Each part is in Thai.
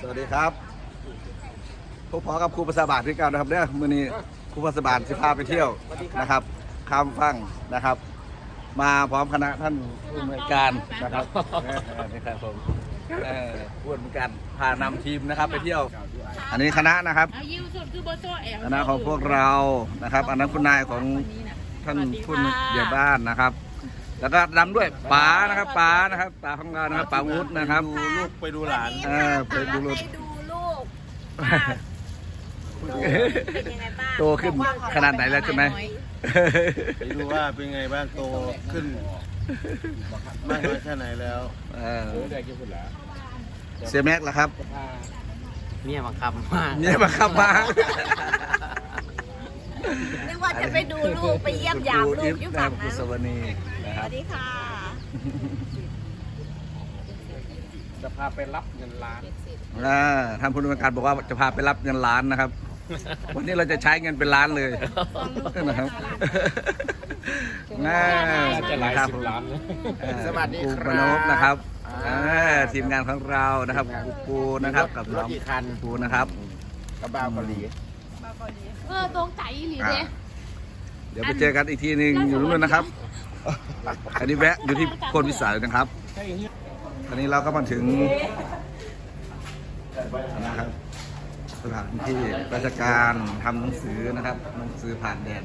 สวัสดีครับพบพอกับครูภาษาบาทด้วยกันนะครับเนี่ยมื้อนี้ครูภาษาบาทสิพาไปเที่ยวนะครับ ข้ามฟังนะครับ มาพร้อมคณะท่านผู้อำนวยการนะครับเออนี่ครับผมเออผู้อำนวยการพานำทีมนะครับไปเที่ยว อันนี้คณะนะครับเอายิวสุดคือโบโซแอลคณะของพวกเรานะครับ อันนั้นคุณนายของท่านผู้ใหญ่บ้านนะครับ แล้วก็นำด้วยป๋านะครับป๋านะครับป๋าของเรานะครับป๋าวุฒินะครับ ดูลูกไปดูหลาน เออไปดูรถ ไปดูลูกว่าเป็นยังไงบ้างโตขึ้นขนาดไหนแล้วใช่ไหม ไปดูว่าเป็นไงบ้างโตขึ้นมากน้อยแค่ไหนแล้วเออเสียแม็กซ์ล่ะครับ เนี่ยมาคำมากเนี่ยมาขับมา นึกว่าจะไปดูลูกไปเยี่ยมยามลูกอยู่นะครัฝั่บงกุนั้นศวนีนะสครับวัสดีค่ะ จะพาไปรับเงินล้านอ่าท่านผู้อำนวยการบอกว่าจะพาไปรับเงินล้านนะครับ วันนี้เราจะใช้เงินเป็นล้านเลยนะครับน่าน่าจะหลายครับสิบล้านนะเอ่อสวัสดีครูครับประนบนะครับอ่าทีมงานของเรานะครับครูปูนะครับ กับรน้ถองกี่คันครูนะครับกระบะเกาหลี เออตรงใจหรือเด้อ่าเดี๋ยวไปเจอกันอีกทีหนึ่งอยู่นู่นนะครับ อันนี้แวะอยู่ที่โพนวิสัยนะครับตอนนี้เราก็มาถึงนะครับสถานที่ราชการทำหนังสือนะครับ หนังสือผ่านแดน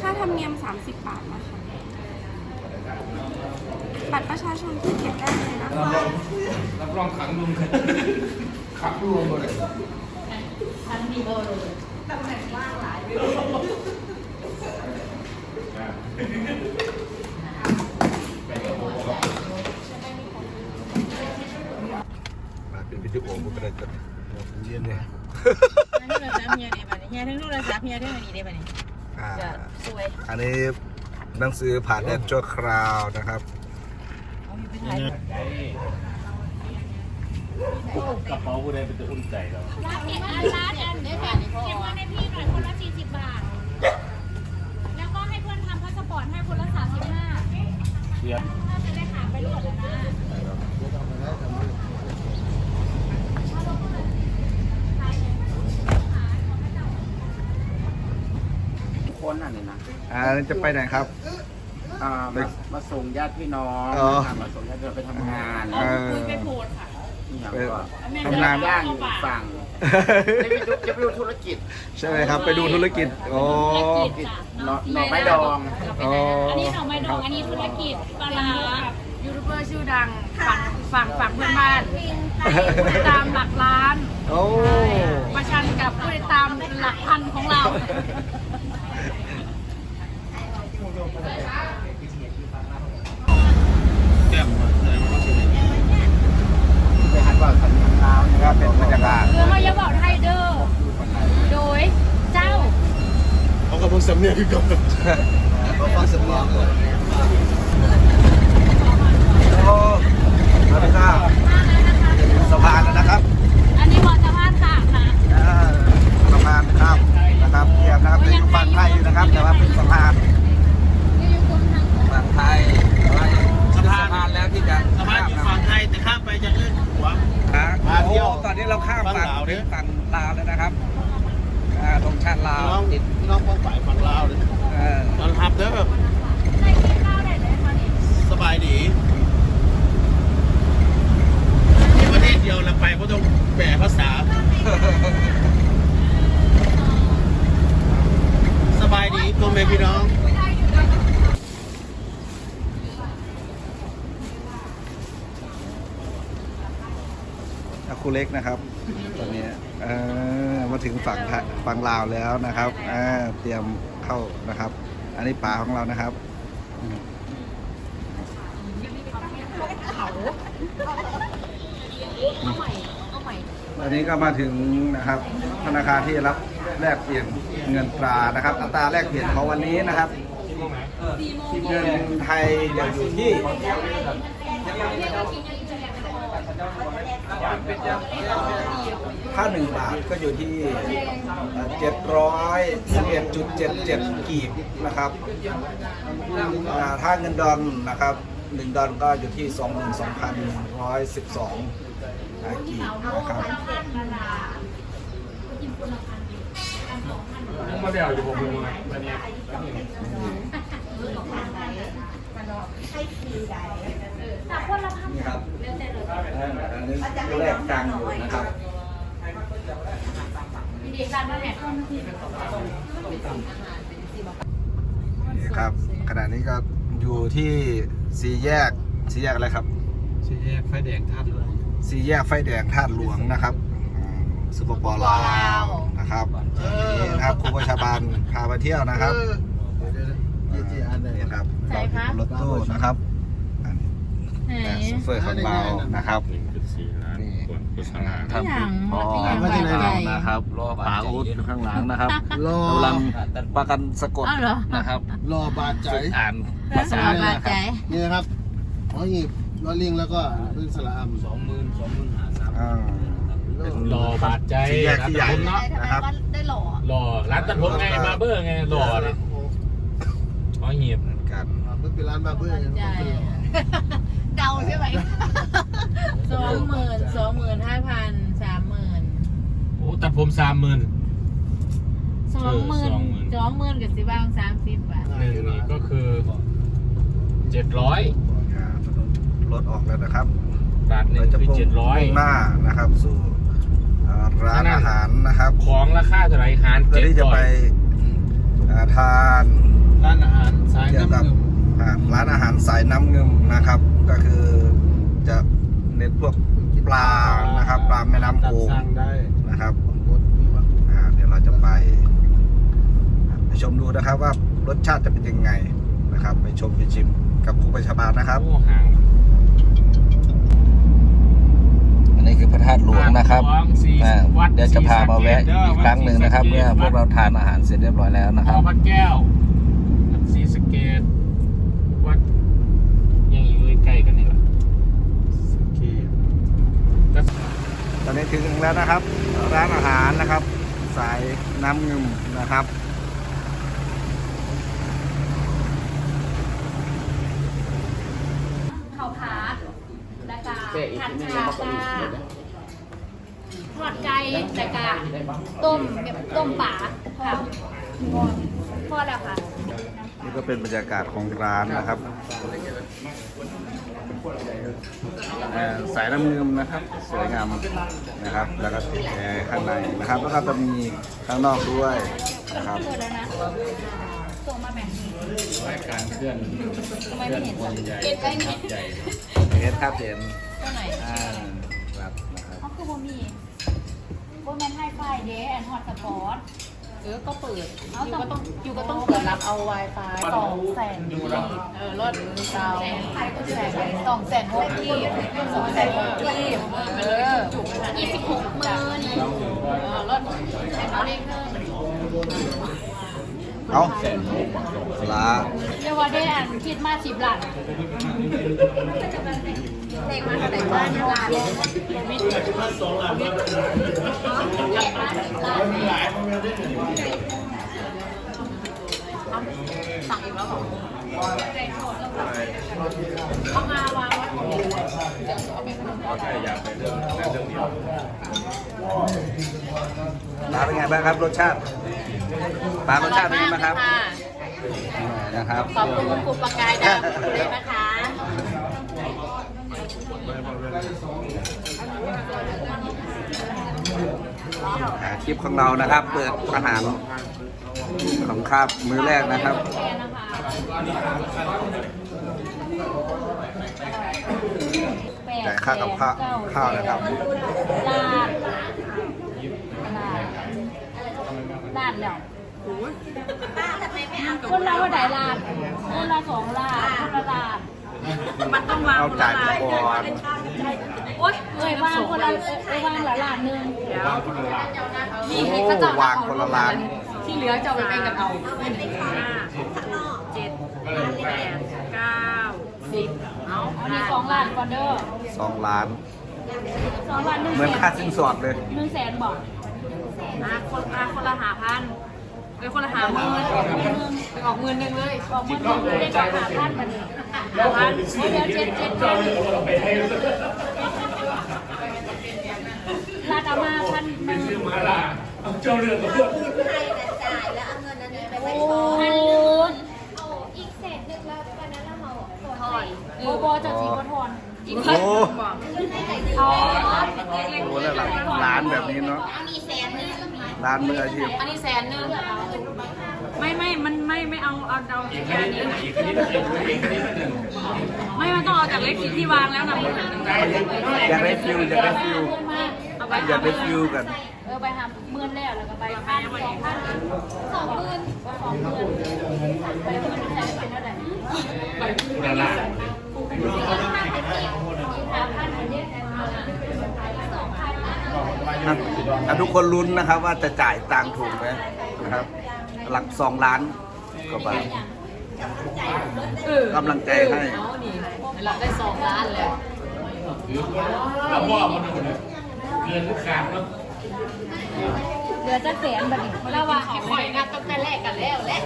ค่าธรรมเนียม 30 บาทนะคะ บัตรประชาชนที่เก็บได้เลยนะคะ รับรองขังลุงกันขังรวมหมดเลย มา เป็นวิดีโอมันก็ได้จะเรียนเนี่ยทั้งโทรศัพท์เฮียได้ป่ะเนี่ยเฮียทั้งโทรศัพท์เฮียทั้งอันนี้ได้ป่ะเนี่ยอ่าจะสวยอันนี้หนังสือผ่านแดนชั่วคราวนะครับเอาอยู่ไปถ่ายรูปกระเป๋าผู้ใดเป็นตัวอุ่นใจเราร้านเก็บอันร้านอันเดี๋ยวแถมเก็บเงินให้พี่หน่อยคนละ40บาท แล้วก็ให้เพื่อนทำพาสปอร์ตให้คนละ35เรียนถ้าจะได้ขาไปรวดแล้วนะ นนั่นนี่นะอ่านี่จะไปไหนครับ อ่ามามาส่งญาติพี่น้องอ๋อ นะครับมาส่งญาติพี่น้องไปทำงานเออ คุยไปโพสค่ะนี่อย่างไปก็ทำงาน ย่างอยู่อีกฝั่งจะไปดูจะไปดูธุรกิจ ใช่ไหมครับ ไปดูธุรกิจโอ้ธุรกิจหน่อหน่อไม้ดอง อ๋อ อันนี้หน่อไม้ดอง อันนี้ธุรกิจปลาร้ายูทูบเบอร์ชื่อดังฝั่งฝั่งฝั่งเพื่อนบ้านผู้ติดตามหลักล้าน โอ้ ประชันกับผู้ติดตามหลักพันของเรา ไปหันว่าสัญญาณลาวนะก็เป็นบรรยากาศเรือมายาบอกไทยเดอโดยเจ้าเขาก็เพิ่งสำเนียงกันก็ฟังเสียงร้องเลยโอ้มาเป็นข้าสะพานแล้วนะครับ อันนี้บอสะพานค่ะค่ะอ่าสะพานข้ามนะครับเทียบนะครับเป็นฝั่งไทยอยู่นะครับ แต่ว่าเป็นสะพาน ทางฝั่งไทยแต่ว่าสะพานแล้วที่จะสะพานอยู่ฝั่งไทยแต่ข้ามไปจะเลื่อนหัวอ่ามาเที่ยวโอ้ตอนนี้เราข้ามฝั่ฝั่งงลาวดิถึงฝั่งลาวแล้วนะครับอ่าตรงชาติลาวพี่น้องติดพี่น้องป้องฝ่ายฝั่งลาวเลยเออตอนทับเด้อใส่กินข้าวได้เลยค่ะนี่สบายดีที่ประเทศเดียวเราไปเพราะต้องแปลภา ครูเล็กนะครับ ตอนนี้เออมาถึงฝั่งไทยฝั่งลาวแล้วนะครับอ่าเตรียมเข้านะครับ อันนี้ป่าของเรานะครับอืมอันนี้ก็มาถึงนะครับธนาคารที่รับแลกเปลี่ยนเงินตรานะครับ อัตราแลกเปลี่ยนของวันนี้นะครับเงินไทยจะอยู่ที่ ถ้าหนึ่งบาทก็อยู่ที่เจ็ดร้อยสิบเอ็ดจุดเจ็ดเจ็ดกีบนะครับอ่าถ้าเงินดอลนะครับหนึ่งดอลก็อยู่ที่สองหมื่นสองพันร้อยสิบสองกีบนะครับยังมาเดี๋ยวอยู่ผมมึงอันนี้แต่ค นละพันนี่ครับอันนี้แรกตังค์อยู่นะครับดีๆการมาแหกนี่ครับ ขณะนี้ก็อยู่ที่สี่แยกสี่แยกอะไรครับ สี่แยกไฟแดงทัดเลยสี่แยกไฟแดงธาตุหลวงนะครับอืมสปปลาวนะครับนี่นะครับครูประชาบาลพาไปเที่ยวนะครับเดี๋ยวๆเดี๋ยวๆอันไหน นี่ครับใช่ครับรถตู้นะครับอันนี้ ไหนโชเฟอร์ของเรานะครับ หนึ่งจุดสี่ล้านนี่คนโฆษณาท่านผออย่างมาที่ไหนใหญ่นะครับรอป๋าอูดอยู่ข้างหลังนะครับรอกำลังประกันสะกดอ้าวเหรอ นะครับรอบาดใจอ่านภาษาสเลยบายนะคใจรับนี่นะครับหอหีบรอลิงแล้วก็พื้นสลามสองหมื่นสองหมื่นหาสามอ่าเป็นรอบาดใจสี่แยกที่ใหญ่ ร้านตัดผมเนาะนะครับได้หล่อรอร้านตัดผมไงบาร์เบอร์ไงรอเลยอ๋อเงียบเหมือนกันเพิ่งเป็นร้านบาร์เบอร์ยังเป็นหล่อเดาใช่ไหมสองหมื่นสองหมื่นห้าพันสามหมื่นโอ้ตัดผมสามหมื่น สองหมื่นสองหมื่นสองหมื่นกับสิบางสามสิบบาทหนึ่งนี่ก็คือเจ็ดร้อยอ่ารถออกแล้วนะครับบาทหนึ่เรางจะคือพุ่งเจ็ดร้อยมุ่งหน้านะครับ สู่อ่าร้านอาหารนะครับ ของราคาเท่าไหร่หารเพื่อเจ็ดที่จะร้อไปยอ่าทานร้านอาหารสาย เกี่ยว น้ำ กับ เงิม อ่าร้านอาหารสายน้ำเงิมนะครับ ก็คือจะเน้นพวกปลานะครับ ปลาแม่น้ำตัโขดงสั่งได้นะครับบนมีว่าอ่าเดี๋ยวเราจะไป ไปชมดูนะครับว่ารสชาติจะเป็นยังไงนะครับ ไปชมไปชิมกับครูประชาบาลนะครับโอ้ห่างอันนี้คือพระธาตุหลวงนะครับหลวงสี่อ่าวัดเดี๋ยวจะพามาแวะศรีสะเกษอีกครั้งหนึ่งนะครับวัดศรีเมื่อสะเกษพวกเราทานอาหารเสร็จเรียบร้อยแล้วนะหคอรับพระแก้ววัดศรีสะเกดวัดยังอยู่ใกล้ๆกันนี่แหละโอเคก็ ตอนนี้ถึงแล้วนะครับ ร้านอาหารนะครับ สายน้ำเงิมนะครับข้าวผัดแล้วก็ผัดชาจ้าทอดไก่แล้วก็ต้มแบบต้มป่าค่ะพอแล้วค่ะนี่ก็เป็นบรรยากาศของร้านนะครับเอ่อ สายน้ำเงิมนะครับสวยงามนะครับ แล้วก็ติดแอร์ข้างในนะครับ แล้วก็จะมีข้างนอกด้วยนะครับเปิดแล้วนะส่งมาแบบนี้การเคลื่อนทำไมไม่เห็นเห็นได้ไงใหญ่เอสครับเห็นเท่าไหร่อ่าครับนะครับเขาคือโบมีโบแมนไฮไฟเดย์แอนด์ฮอตสปอร์ต เออก็เปิดเอาอยู่ต้องก็ต้องอยู่ก็ต้องเปิดรับเอา Wi-Fi สองแสนเออรถดาวแสนไทยก็แสนสองแสนหกกีบสองแสนหกกีบเออยี่สิบหกหมื่นเออรถเอาเลขเพิ่มเอาลาเรียกว่าได้อันคิดมาสิบหลัก เพลขมาเท่าไหร่บ้านล้านวิทย์วิทย์มาสิบล้านสั่งอีกแล้วเหรอเอามาวางไว้ลาเป็นไงบ้างครับรสชาติปลารสชาติเป็นไงบ้างครับนะครับขอบคุณคุณปะกายดาวเลยนะคะ อ่าคลิปของเรานะครับ เปิดอาหารของคาบมื้อแรกนะครับแค่นะคะจ่ายค่ากับข้าวข้าวนะครับลาดลาดานแล้วคนเราว่าได้ล้านคนละสองล้านคนละล้าน มันต้องวางเอาจ่ายไปก่อน โอ๊ยเอ้ยวางคนละเอ้ยวางละล้านหนึงโอ้วางคนละล้าน ที่เหลือจะเอาไปแบ่งกันเอาห้าเจ็ดแปดเก้าสิบเอาอันนี้สองล้านก่อนเด้อสองล้าน สองล้านหนึ่งเหมือนแสค่านสินสอดเลย หนึ่งแสนบอกอะคนอะคนละหาพันเอ้ยคนละหาหมื่นไปออกหมื่นหนึ่งเลยบอกมันต้องได้กว่าหาพันบัดนี้ หาพันโอ้ยเดี๋ยวเจ็ดเจ็ดเจ็ดลาดเอามาพันหนึ่งมาล่ะเจ้าเรื่องกับพวกโอ้ยอีกเศษหนึ่งแล้ววันนั้นเราเอาถอยโอ้โบจะจีบทอนอีกโอ้คนบอกเอาโหแล้วร้านแบบนี้เนาะมีแสนหนึงร้านมืออาชีพอันนี้แสนหนึง ไม่ไม่มันไม่ไม่เอาเอาเอาอีกแค่ณิตนี้ อีกคณิตอีกคณิตอีกคณิตหนึ่งไม่มันต้องเอาจากเลขที่วางแล้วนะหมื่นหนึ่งอยากได้ฟิลอยากได้ฟิลเอาไปอยากได้ฟิลกันเออไปหาหมื่อนแล้วแล้วก็ไปพันสองพันสองหมื่นสองหมื่นไปหมื่อนแสนเป็นเท่าไหร่คุณลาพันอันเนี้ยสองพันอะอะทุกคนลุ้นนะครับว่าจะจ่ายตังค์ถูกไหมนะครับ หลักสองล้านกว่าบาทเออกำลังใจให้ เอานี่เราได้สองล้านแล้วเราว่ามันเกินขาดแล้วเหลือจะแสนบัดนี้แล้วว่าไอ้ข่อยนัดตั้งแต่แรกกันแล้วแหละ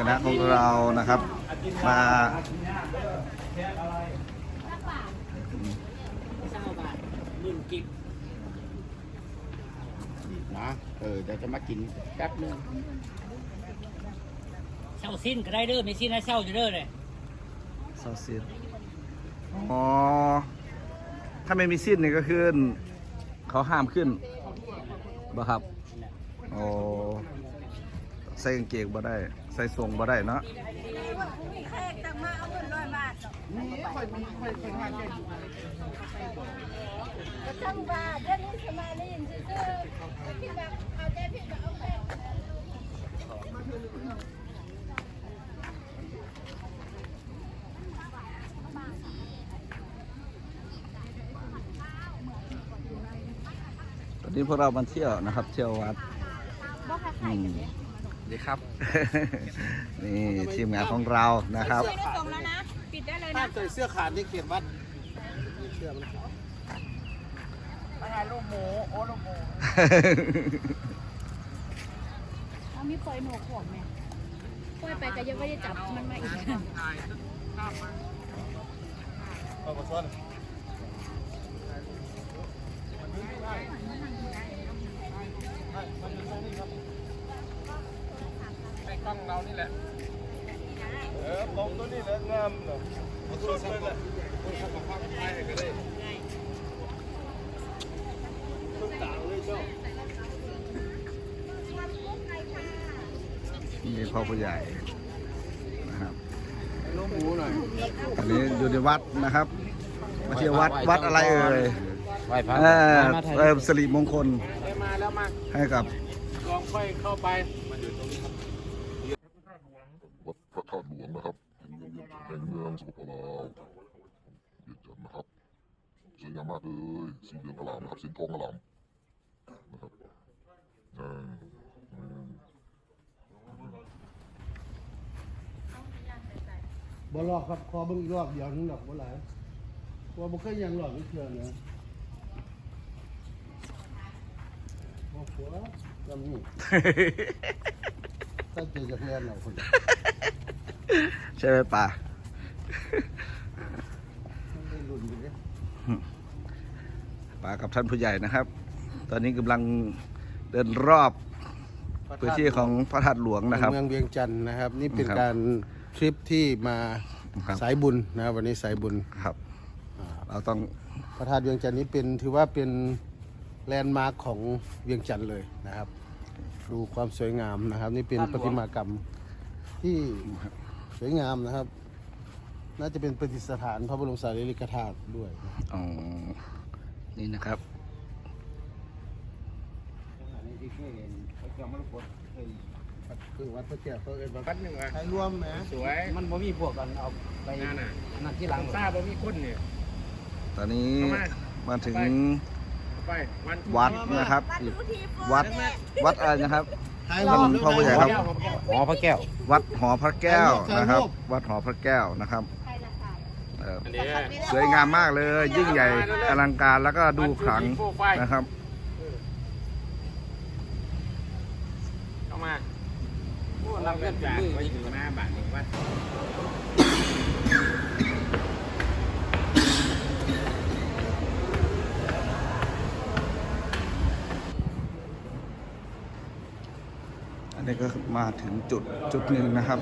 คณะของเรานะครับ มานะเออเดี๋ยวจะมากินแป๊บนึงเช่าสิ้นก็ได้เด้อไม่สิ้นให้เช่าอยู่เด้อเลยซอสซีดอ๋อถ้าไม่มีสิ้นนี่ก็คือเขาห้ามขึ้นบ่ครับอ๋อใส่กางเกงบ่ได้ ใส่ทรงบ่ได้เนาะจังหวะเดือนนี้สมาลีนซื่อๆพี่แบบเอาใจพี่แบบเอาแพงตอนนี้พวกเรามาเที่ยวนะครับ เที่ยววัดอืม ดีครับ นี่ทีมงานของเรานะครับถ้าใส่เสื้อขาดนี่เขียนวัดเอามีปล่อยหนวกผมไหมปล่อยไปก็ยังไม่ได้จับมันมาอีกเอากระซ้อนไอ้กล้องเรานี่แหละ เออมองตัวนี้แล้วงามเนาะเอาตัวนี้เลยคนขับมาพักท้ายให้ก็ได้ต้นต่างเลยเจ้ามีพ่อผู้ใหญ่นะครับลูกหมูหน่อยอันนี้อยู่ในวัดนะครับมาเที่ยววัดวัดอะไรเอ่ยไหว้พระเอ่อมาถ่ายเริ่มสิริมงคลได้มาแล้วมาให้กับลองค่อยเข้าไปวัดพระ ธาตุหลวงนะครับแห่งเมืองสปปลาวเวียดจันทร์นะครับสวยงามมากเลยสีเหลืองอลามนะครับสีทองอลามนะครับอ่าอืมบ่รอครับขอเบิ่งอีกรอบเดียวนึงดอกบ่หลายว่าบ่เคยยังหลอกนี่เทื่อนะบ่ขัวจำนี่ ถ้าเจอจากแลนเราคน ใช่ไหมป่าได้รุ่นอยู่เด้ป่ากับท่านผู้ใหญ่นะครับ ตอนนี้กำลังเดินรอบพื้นที่ของพระธาตุหลวงนะครับ เมืองเวียงจันทร์นะครับ นี่เป็นครับการทริปที่มาครับสายบุญนะครับวันนี้สายบุญครับเราต้องพระธาตุเวียงจันทร์นี้เป็นถือว่าเป็นแลนด์มาร์คของเวียงจันทร์เลยนะครับ ดูความสวยงามนะครับ นี่เป็นประติมากรรมที่ สวยงามนะครับ น่าจะเป็นประดิษฐานพระบรมสารีริกธาตุด้วยนะอ๋อ นี่นะครับคือวัดพระแก้วเขาเอ่ยว่าพัดหนึ่งอะใครรวมไหมสวย มันบ่มีพวกกันเอาไปนั่นน่ะนั่นที่หลังทราบว่ามีคนเนี่ยตอนนี้เข้ามามาถึงเอาไปวันวัดนะครับ วัดวัดอะไรนะครับใครร ท่าวมนพ่อผู้ใหญ่ครับ หอพระแก้ว วัดหอพระแก้วถ่ายรูปนะครับถ่ายรูปวัดหอพระแก้วนะครับเอ่ออันนี้สวยงามมากเลย ยิ่งใหญ่อลังการแล้วก็ดูขลังนะครับ เข้ามาโอ้รับเงินจากไว้ถึงหน้าบาทหนึ่งวัด อันนี้ก็มาถึงจุดจุดหนึ่งนะครับ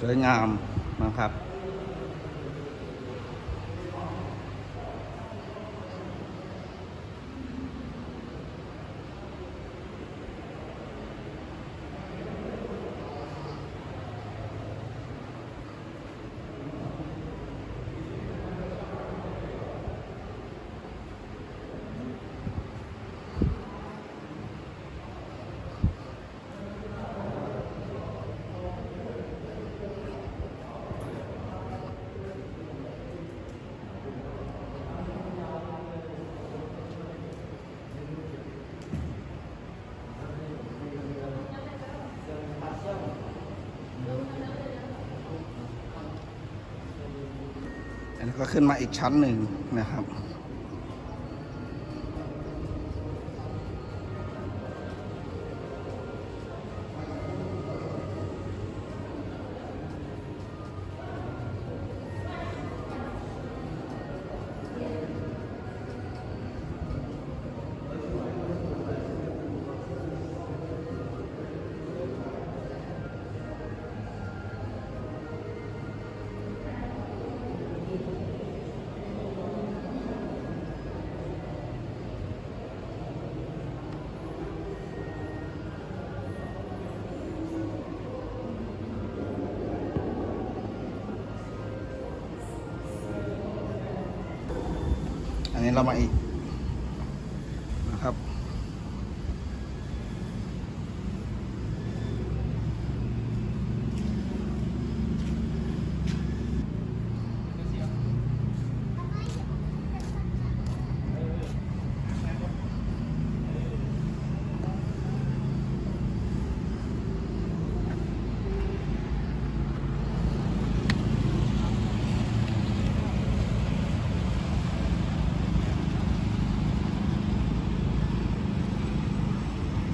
สวยงามนะครับ ก็ขึ้นมาอีกชั้นหนึ่งนะครับ อันนี้เรามาอีกนะครับ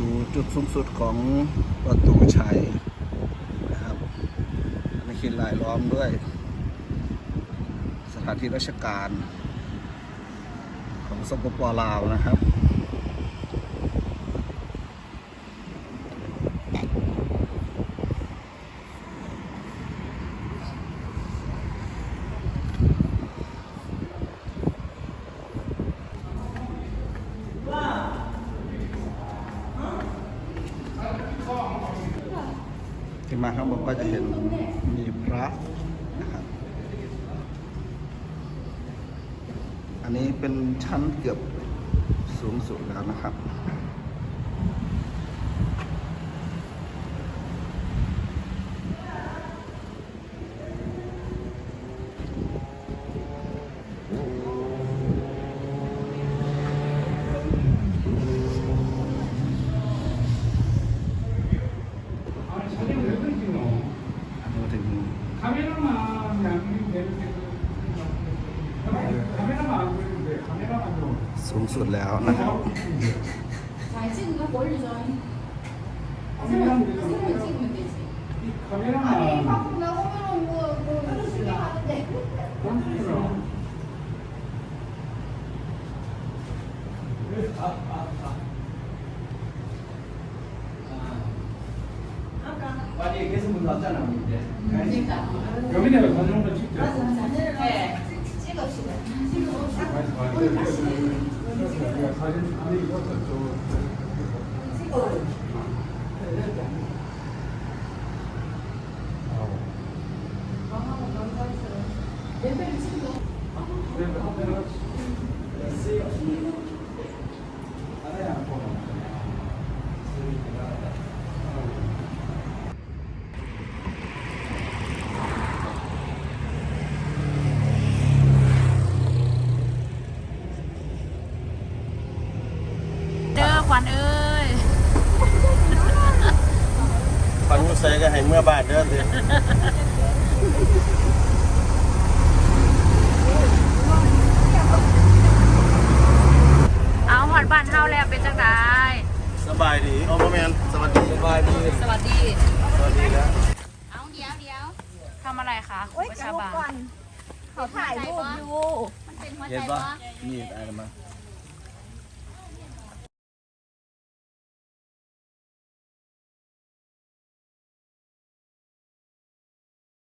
ดูจุด สูงสุดของประตูชัยนะครับอันนี้คิดลายล้อมด้วย สถานที่ราชการของสปปลาวนะครับ 얘기해서 문 닫잖아. 그러니까. 여기다가 관종도 찍죠. 네. 찍읍시다. 사진 아니 것도 좀. วัญเอ้ยฟังใส่ก็ให้เมื่อบาทเด้อสิเอาหอดบ้านเฮาแล้วเป็นจังไดสบายดีโอ้โมแมนสวัสดีสบายดีสวัสดี สวัสดีแล้วเอาเดี๋ยวเดี๋ยวทำอะไรคะคุณประชาบาลเขาถ่ายรูปอยู่มันเป็นหัวเห็ใจนปะวะนี่อะไรมา